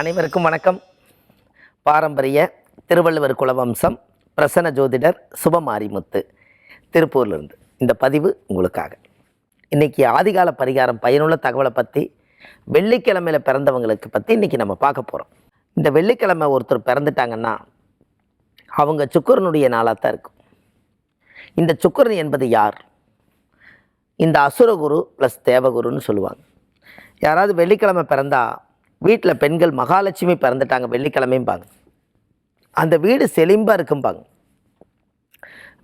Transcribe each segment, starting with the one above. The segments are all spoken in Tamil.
அனைவருக்கும் வணக்கம். பாரம்பரிய திருவள்ளுவர் குலவம்சம் பிரசன்ன ஜோதிடர் சுபமாரிமுத்து திருப்பூர்லேருந்து. இந்த பதிவு உங்களுக்காக. இன்றைக்கி ஆதிகால பரிகாரம் பயனுள்ள தகவலை பற்றி வெள்ளிக்கிழமையில் பிறந்தவங்களுக்கு பற்றி இன்றைக்கி நம்ம பார்க்க போகிறோம் இந்த வெள்ளிக்கிழமை ஒருத்தர் பிறந்துட்டாங்கன்னா அவங்க சுக்கரனுடைய நாளாக தான் இருக்கும். இந்த சுக்கரன் என்பது யார்? இந்த அசுரகுரு ப்ளஸ் தேவகுருன்னு சொல்லுவாங்க. யாராவது வெள்ளிக்கிழமை பிறந்தால் வீட்டில் பெண்கள் மகாலட்சுமி பிறந்துட்டாங்க வெள்ளிக்கிழமைம்பாங்க அந்த வீடு செழிம்பாக இருக்கும்பாங்க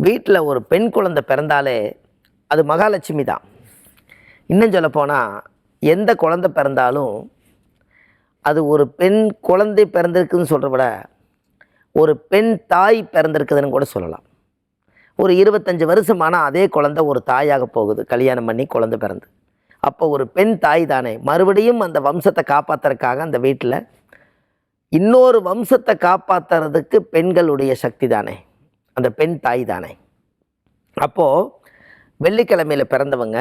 வீட்டில் ஒரு பெண் குழந்தை பிறந்தாலே அது மகாலட்சுமி தான். இன்னும் சொல்லப்போனால் எந்த குழந்தை பிறந்தாலும் அது ஒரு பெண் குழந்தை பிறந்திருக்குன்னு சொல்கிறத விட ஒரு பெண் தாய் பிறந்திருக்குதுன்னு கூட சொல்லலாம். ஒரு இருபத்தஞ்சி வருஷமான அதே குழந்தை ஒரு தாயாக போகுது கல்யாணம் பண்ணி குழந்தை பிறந்து. அப்போ ஒரு பெண் தாய் தானே. மறுபடியும் அந்த வம்சத்தை காப்பாற்றுறதுக்காக அந்த வீட்டில் இன்னொரு வம்சத்தை காப்பாற்றுறதுக்கு பெண்களுடைய சக்தி தானே. அந்த பெண் தாய் தானே. அப்போது வெள்ளிக்கிழமையில் பிறந்தவங்க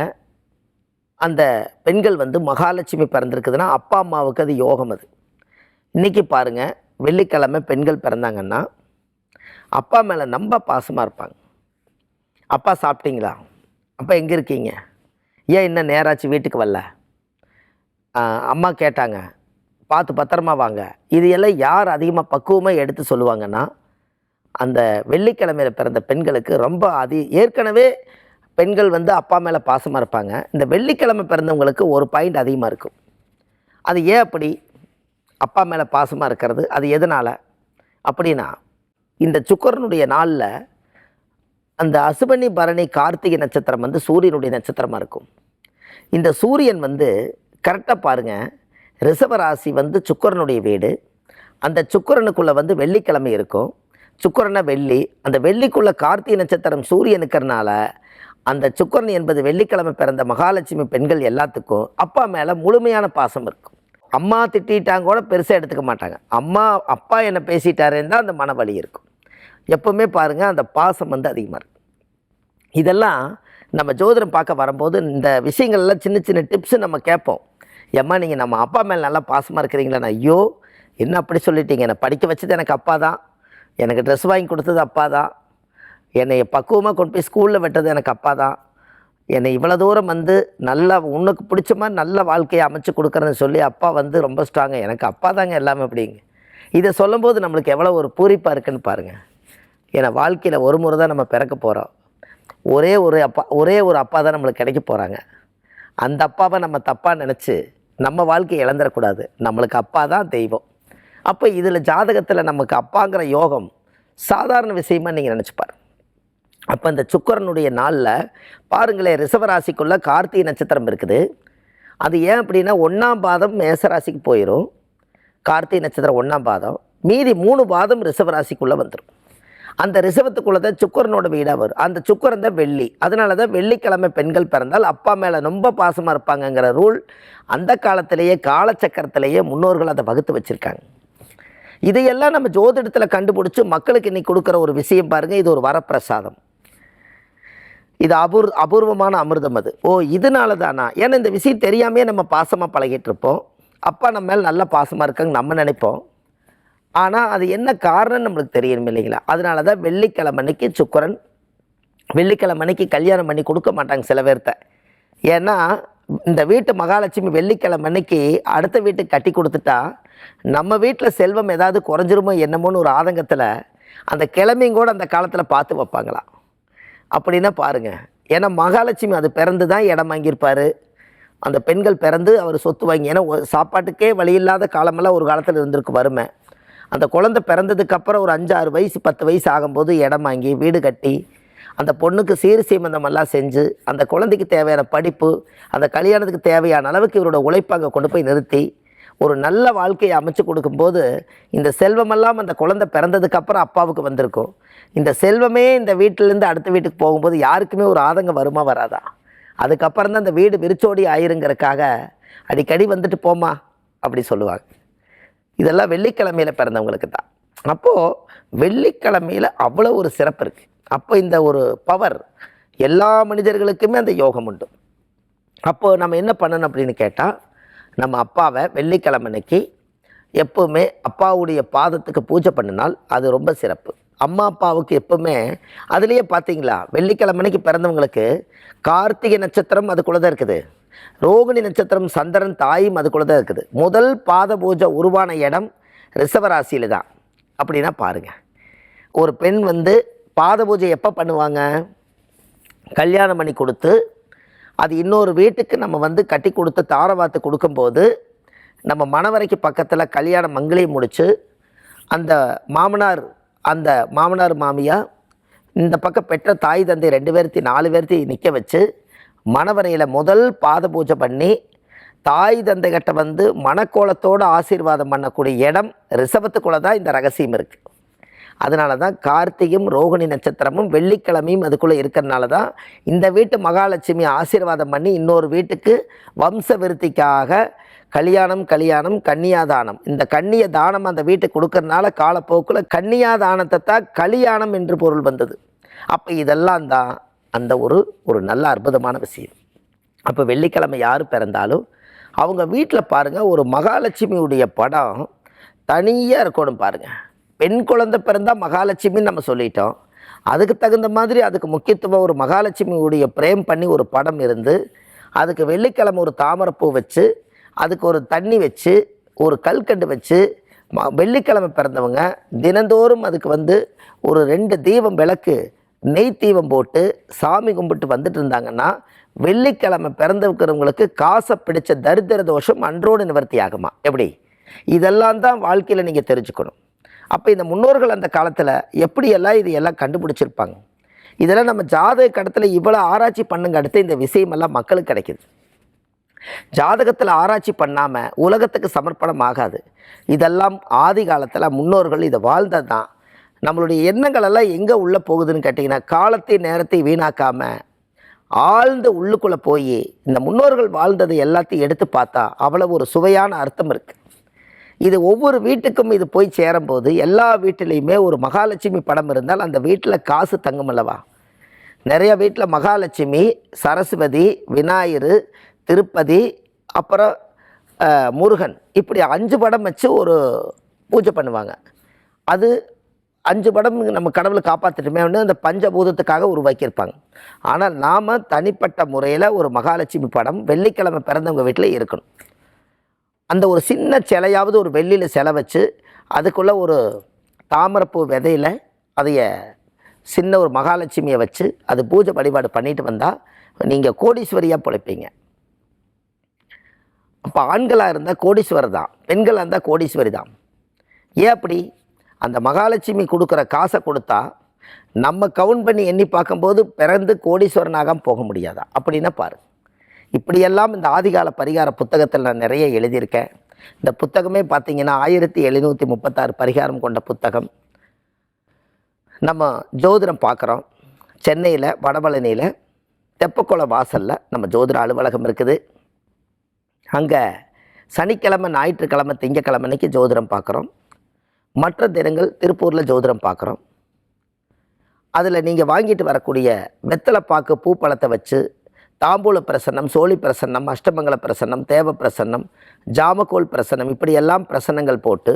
அந்த பெண்கள் வந்து மகாலட்சுமி பிறந்திருக்குதுன்னா அப்பா அம்மாவுக்கு அது யோகம் அது. இன்றைக்கி பாருங்கள் வெள்ளிக்கிழமை பெண்கள் பிறந்தாங்கன்னா அப்பா மேலே ரொம்ப பாசமாக இருப்பாங்க. அப்பா சாப்பிட்டீங்களா? அப்பா எங்கே இருக்கீங்க? ஏன் இன்னும் நேராச்சு வீட்டுக்கு வரல? அம்மா கேட்டாங்க பார்த்து பத்திரமா வாங்க. இது எல்லாம் யார் அதிகமாக பக்குவமாக எடுத்து சொல்லுவாங்கன்னா அந்த வெள்ளிக்கிழமையில் பிறந்த பெண்களுக்கு ரொம்ப அதி ஏற்கனவே பெண்கள் வந்து அப்பா மேலே பாசமாக இருப்பாங்க. இந்த வெள்ளிக்கிழமை பிறந்தவங்களுக்கு ஒரு பாயிண்ட் அதிகமாக இருக்கும். அது ஏன் அப்படி? அப்பா மேலே பாசமாக இருக்கிறது அது எதனால்? அப்படின்னா இந்த சுக்கரனுடைய நாளில் அந்த அசுபனி பரணி கார்த்திகை நட்சத்திரம் வந்து சூரியனுடைய நட்சத்திரமாக இருக்கும். இந்த சூரியன் வந்து கரெக்டாக பாருங்கள் ரிஷபராசி வந்து சுக்கரனுடைய வீடு. அந்த சுக்கரனுக்குள்ளே வந்து வெள்ளிக்கிழமை இருக்கும். சுக்கரனை வெள்ளி அந்த வெள்ளிக்குள்ளே கார்த்திகை நட்சத்திரம் சூரியன் இருக்கிறனால அந்த சுக்கரன் என்பது வெள்ளிக்கிழமை பிறந்த மகாலட்சுமி பெண்கள் எல்லாத்துக்கும் அப்பா மேலே முழுமையான பாசம் இருக்கும். அம்மா திட்டாங்க கூட பெருசாக எடுத்துக்க மாட்டாங்க. அம்மா அப்பா என்னை பேசிட்டாருன்னு தான் அந்த மனவலி இருக்கும். எப்போவுமே பாருங்கள் அந்த பாசம் வந்து அதிகமாக இருக்கும். இதெல்லாம் நம்ம ஜோதிடம் பார்க்க வரும்போது இந்த விஷயங்கள்லாம் சின்ன சின்ன டிப்ஸு நம்ம கேட்போம். ஏம்மா நீங்கள் நம்ம அப்பா மேலே நல்லா பாசமாக இருக்கிறீங்களா ஐயோ என்ன அப்படி சொல்லிட்டீங்க? என்னை படிக்க வச்சது எனக்கு அப்பா தான். எனக்கு ட்ரெஸ் வாங்கி கொடுத்தது அப்பா தான். என்னை பக்குவமாக கொண்டு போய் ஸ்கூலில் விட்டது எனக்கு அப்பா தான். என்னை இவ்வளோ தூரம் வந்து நல்லா உனக்கு பிடிச்ச மாதிரி நல்ல வாழ்க்கையை அமைச்சு கொடுக்குறேன்னு சொல்லி அப்பா வந்து ரொம்ப ஸ்ட்ராங்காக எனக்கு அப்பா தாங்க எல்லாமே அப்படிங்க. இதை சொல்லும்போது நம்மளுக்கு எவ்வளோ ஒரு பூரிப்பாக இருக்குன்னு பாருங்கள் ஏன்னா வாழ்க்கையில் ஒரு முறை தான் நம்ம பிறக்க போகிறோம் ஒரே ஒரு அப்பா ஒரே ஒரு அப்பா தான் நம்மளுக்கு கிடைக்க போகிறாங்க அந்த அப்பாவை நம்ம தப்பாக நினச்சி நம்ம வாழ்க்கையை இழந்துடக்கூடாது. நம்மளுக்கு அப்பா தான் தெய்வம். அப்போ இதில் ஜாதகத்தில் நமக்கு அப்பாங்கிற யோகம் சாதாரண விஷயமா நீங்கள் நினச்சிப்பார். அப்போ இந்த சுக்கரனுடைய நாளில் பாருங்களேன் ரிசவராசிக்குள்ளே கார்த்திகை நட்சத்திரம் இருக்குது. அது ஏன் அப்படின்னா ஒன்றாம் பாதம் மேசராசிக்கு போயிடும் கார்த்திகை நட்சத்திரம் ஒன்றாம் பாதம். மீதி மூணு பாதம் ரிஷபராசிக்குள்ளே வந்துடும் அந்த ரிசவத்துக்குள்ளே தான் சுக்கரனோட வீடாக வரும். அந்த சுக்கரன் தான் வெள்ளி. அதனால தான் வெள்ளிக்கிழமை பெண்கள் பிறந்தால் அப்பா மேலே ரொம்ப பாசமாக இருப்பாங்கங்கிற ரூல் அந்த காலத்திலேயே காலச்சக்கரத்திலேயே முன்னோர்கள் அதை வகுத்து வச்சுருக்காங்க. இதையெல்லாம் நம்ம ஜோதிடத்தில் கண்டுபிடிச்சி மக்களுக்கு இன்னைக்கு கொடுக்குற ஒரு விஷயம் பாருங்கள் இது ஒரு வரப்பிரசாதம். இது அபூர் அபூர்வமான அமிர்தம் அது. ஓ இதனால தானா ஏன்னா இந்த விஷயம் தெரியாமே நம்ம பாசமாக பழகிட்டு இருப்போம். அப்பா நம்ம மேலே நல்ல பாசமாக இருக்காங்க நம்ம நினைப்போம். ஆனால் அது என்ன காரணம் நம்மளுக்கு தெரியணும் இல்லைங்களா? அதனால தான் வெள்ளிக்கிழமை அன்னைக்கு சுக்கரன் வெள்ளிக்கிழமை அன்னைக்கு கல்யாணம் பண்ணி கொடுக்க மாட்டாங்க சில பேர்த்த. ஏன்னா இந்த வீட்டு மகாலட்சுமி வெள்ளிக்கிழமை அன்னைக்கு அடுத்த வீட்டுக்கு கட்டி கொடுத்துட்டா நம்ம வீட்டில் செல்வம் ஏதாவது குறைஞ்சிருமோ என்னமோன்னு ஒரு ஆதங்கத்தில் அந்த கிழமையும் கூட அந்த காலத்தில் பார்த்து வைப்பாங்களாம் அப்படின்னா பாருங்கள் ஏன்னா மகாலட்சுமி அது பிறந்து தான் இடம் வாங்கியிருப்பார். அந்த பெண்கள் பிறந்து அவர் சொத்து வாங்கி ஏன்னா ஒரு சாப்பாட்டுக்கே வழி இல்லாத காலமெல்லாம் ஒரு காலத்தில் இருந்திருக்கு வறுமை. அந்த குழந்தை பிறந்ததுக்கப்புறம் ஒரு அஞ்சு ஆறு வயசு பத்து வயசு ஆகும்போது இடம் வாங்கி வீடு கட்டி அந்த பொண்ணுக்கு சீர் சீமந்தமெல்லாம் செஞ்சு அந்த குழந்தைக்கு தேவையான படிப்பு அந்த கல்யாணத்துக்கு தேவையான அளவுக்கு இவரோட உழைப்பை அங்கே கொண்டு போய் நிறுத்தி ஒரு நல்ல வாழ்க்கையை அமைச்சு கொடுக்கும்போது இந்த செல்வமெல்லாம் அந்த குழந்தை பிறந்ததுக்கப்புறம் அப்பாவுக்கு வந்திருக்கும் இந்த செல்வமே இந்த வீட்டிலேருந்து அடுத்த வீட்டுக்கு போகும்போது யாருக்குமே ஒரு ஆதங்கம் வருமா வராதா? அதுக்கப்புறம் தான் அந்த வீடு விரிச்சோடி ஆயிருங்கிறக்காக அடிக்கடி வந்துட்டு போமா அப்படி சொல்லுவாங்க. இதெல்லாம் வெள்ளிக்கிழமையில் பிறந்தவங்களுக்கு தான். அப்போது வெள்ளிக்கிழமையில் அவ்வளோ ஒரு சிறப்பு இருக்குது அப்போ இந்த ஒரு பவர் எல்லா மனிதர்களுக்குமே அந்த யோகம் உண்டு. அப்போது நம்ம என்ன பண்ணணும் அப்படின்னு கேட்டால் நம்ம அப்பாவை வெள்ளிக்கிழமை அன்னைக்கு எப்போவுமே அப்பாவுடைய பாதத்துக்கு பூஜை பண்ணினால் அது ரொம்ப சிறப்பு. அம்மா அப்பாவுக்கு எப்பவுமே அதுலேயே பார்த்தீங்களா வெள்ளிக்கிழமைக்கு பிறந்தவங்களுக்கு கார்த்திகை நட்சத்திரம் அதுக்குள்ளே தான் இருக்குது. ரோகிணி நட்சத்திரம் சந்திரன் தாயும் அதுக்குள்ளே தான் இருக்குது. முதல் பாத பூஜை உருவான இடம் ரிஷபராசியில் தான். அப்படின்னா பாருங்கள் ஒரு பெண் வந்து பாத பூஜை எப்போ பண்ணுவாங்க? கல்யாணம் பண்ணி கொடுத்து அது இன்னொரு வீட்டுக்கு நம்ம வந்து கட்டி கொடுத்து தாரவாத்து கொடுக்கும்போது நம்ம மணவரைக்கு பக்கத்தில் கல்யாண மங்களையும் முடித்து அந்த மாமனார் அந்த மாமனார் மாமியா இந்த பக்கம் பெற்ற தாய் தந்தை ரெண்டு பேர்த்தி நாலு பேர்த்தையும் நிற்க வச்சு மணவரையில் முதல் பாத பூஜை பண்ணி தாய் தந்தைகிட்ட வந்து மணக்கோலத்தோடு ஆசீர்வாதம் பண்ணக்கூடிய இடம் ரிஷபத்துக்குள்ளே தான் இந்த ரகசியம் இருக்குது அதனால தான் கார்த்தியும் ரோகிணி நட்சத்திரமும் வெள்ளிக்கிழமையும் அதுக்குள்ளே இருக்கிறனால தான் இந்த வீட்டு மகாலட்சுமி ஆசீர்வாதம் பண்ணி இன்னொரு வீட்டுக்கு வம்ச விருத்திக்காக கல்யாணம் கல்யாணம் கன்னியாதானம் இந்த கன்னிய தானம் அந்த வீட்டுக்கு கொடுக்கறனால காலப்போக்கில் கன்னியாதானத்தை தான் கல்யாணம் என்று பொருள் வந்தது. அப்போ இதெல்லாம் தான் அந்த ஒரு ஒரு நல்ல அற்புதமான விஷயம். அப்போ வெள்ளிக்கிழமை யார் பிறந்தாலும் அவங்க வீட்டில் பாருங்கள் ஒரு மகாலட்சுமியுடைய படம் தனியாக இருக்கணும் பாருங்கள் பெண் குழந்தை பிறந்தால் மகாலட்சுமின்னு நம்ம சொல்லிட்டோம். அதுக்கு தகுந்த மாதிரி அதுக்கு முக்கியத்துவம் ஒரு மகாலட்சுமியுடைய பிரேம் பண்ணி ஒரு படம் இருந்து அதுக்கு வெள்ளிக்கிழமை ஒரு தாமரைப்பூ வச்சு அதுக்கு ஒரு தண்ணி வச்சு ஒரு கல்கண்டு வச்சு ம- வெள்ளிக்கிழமை பிறந்தவங்க தினந்தோறும் அதுக்கு வந்து ஒரு ரெண்டு தீபம் விளக்கு நெய் தீபம் போட்டு சாமி கும்பிட்டு வந்துட்டு இருந்தாங்கன்னா வெள்ளிக்கிழமை பிறந்திருக்கிறவங்களுக்கு காசை பிடிச்ச தரித்திர தோஷம் அன்றோடு நிவர்த்தி ஆகுமா? எப்படி? இதெல்லாம் தான் வாழ்க்கையில் நீங்கள் தெரிஞ்சுக்கணும். அப்போ இந்த முன்னோர்கள் அந்த காலத்தில் எப்படியெல்லாம் இது எல்லாம் கண்டுபிடிச்சிருப்பாங்க? இதெல்லாம் நம்ம ஜாதக கடத்தில் இவ்வளோ ஆராய்ச்சி பண்ணுங்க அடுத்து இந்த விஷயமெல்லாம் மக்களுக்கு கிடைக்குது. ஜாதகத்தில் ஆராய்ச்சி பண்ணாமல் உலகத்துக்கு சமர்ப்பணம் ஆகாது. இதெல்லாம் ஆதி காலத்தில் முன்னோர்கள் இதை வாழ்ந்தது தான் நம்மளுடைய எண்ணங்கள் எல்லாம் எங்கே உள்ளே போகுதுன்னு கேட்டிங்கன்னா காலத்தை நேரத்தை வீணாக்காமல் ஆழ்ந்த உள்ளுக்குள்ளே போய் இந்த முன்னோர்கள் வாழ்ந்ததை எல்லாத்தையும் எடுத்து பார்த்தா அவ்வளோ ஒரு சுவையான அர்த்தம் இருக்குது இது ஒவ்வொரு வீட்டுக்கும் இது போய் சேரும்போது எல்லா வீட்டிலையுமே ஒரு மகாலட்சுமி படம் இருந்தால் அந்த வீட்டில் காசு தங்கும் அல்லவா? நிறைய வீட்டில் மகாலட்சுமி சரஸ்வதி விநாயகர் திருப்பதி அப்புறம் முருகன். இப்படி அஞ்சு படம் வச்சு ஒரு பூஜை பண்ணுவாங்க. அது அஞ்சு படம் நம்ம கடவுளை காப்பாற்றிட்டுமே அப்படின்னு அந்த பஞ்சபூதத்துக்காக உருவாக்கியிருப்பாங்க. ஆனால் நாம் தனிப்பட்ட முறையில் ஒரு மகாலட்சுமி படம் வெள்ளிக்கிழமை பிறந்தவங்க வீட்டில் இருக்கணும். அந்த ஒரு சின்ன சிலையாவது ஒரு வெள்ளியில் சிலை வச்சு அதுக்குள்ளே ஒரு தாமரப்பூ விதையில் அதைய சின்ன ஒரு மகாலட்சுமியை வச்சு அது பூஜை வழிபாடு பண்ணிட்டு வந்தால் நீங்கள் கோடீஸ்வரியாக பிழைப்பீங்க. அப்போ ஆண்களாக இருந்தால் கோடீஸ்வரர் தான் பெண்களாக இருந்தால் கோடீஸ்வரி தான். ஏன் அப்படி? அந்த மகாலட்சுமி கொடுக்குற காசை கொடுத்தா நம்ம கவுண்ட் பண்ணி எண்ணி பார்க்கும்போது பிறந்து கோடீஸ்வரனாக போக முடியாதா? அப்படின்னா பாரு. இப்படியெல்லாம் இந்த ஆதிகால பரிகார புத்தகத்தில் நான் நிறைய எழுதியிருக்கேன். இந்த புத்தகமே பார்த்தீங்கன்னா ஆயிரத்தி எழுநூற்றி முப்பத்தாறு பரிகாரம் கொண்ட புத்தகம். நம்ம ஜோதிடம் பார்க்குறோம். சென்னையில் வடபழனியில் தெப்பக்குளம் வாசலில் நம்ம ஜோதிட அலுவலகம் இருக்குது. அங்கே சனிக்கிழமை ஞாயிற்றுக்கிழமை திங்கக்கிழமை அன்னைக்கு ஜோதிடம் பார்க்குறோம். மற்ற தினங்கள் திருப்பூரில் ஜோதிடம் பார்க்குறோம். அதில் நீங்கள் வாங்கிட்டு வரக்கூடிய வெத்தலைப்பாக்கு பூப்பழத்தை வச்சு தாம்பூல பிரசன்னம் சோழி பிரசன்னம் அஷ்டமங்கல பிரசன்னம் தேவ பிரசன்னம் ஜாமக்கோல் பிரசன்னம் இப்படியெல்லாம் பிரசன்னங்கள் போட்டு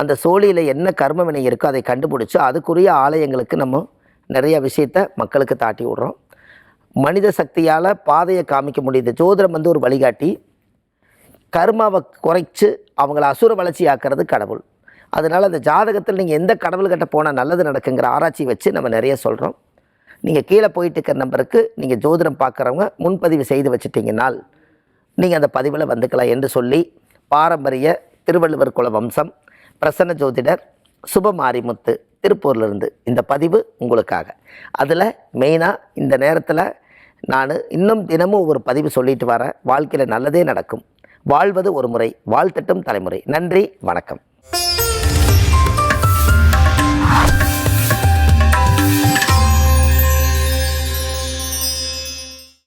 அந்த சோழியில் என்ன கர்மவினை இருக்கோ அதை கண்டுபிடிச்சி அதுக்குரிய ஆலயங்களுக்கு நம்ம நிறைய விஷயத்த மக்களுக்கு தாட்டி விடுறோம். மனித சக்தியால் பாதையை காமிக்க முடியுது. ஜோதிடம் வந்து ஒரு வழிகாட்டி. கர்மாவை குறைச்சி அவங்கள அசுர வளர்ச்சி ஆக்கிறது கடவுள். அதனால் அந்த ஜாதகத்தில் நீங்கள் எந்த கடவுள்கிட்ட போனால் நல்லது நடக்குங்கிற ஆராய்ச்சி வச்சு நம்ம நிறைய சொல்கிறோம் நீங்கள் கீழே போயிட்டு இருக்கிற நம்பருக்கு நீங்கள் ஜோதிடம் பார்க்குறவங்க முன்பதிவு செய்து வச்சுட்டீங்கன்னால் நீங்கள் அந்த பதிவில் வந்துக்கலாம் என்று சொல்லி பாரம்பரிய திருவள்ளுவர் குல வம்சம் பிரசன்ன ஜோதிடர் சுபமாரிமுத்து திருப்பூர்லேருந்து இந்த பதிவு உங்களுக்காக. அதில் மெயினாக இந்த நேரத்தில் நான் இன்னும் தினமும் ஒரு பதிவு சொல்லிட்டு வரேன். வாழ்க்கையில் நல்லதே நடக்கும். வாழ்வது ஒரு முறை வாழ்த்தட்டும் தலைமுறை. நன்றி வணக்கம்.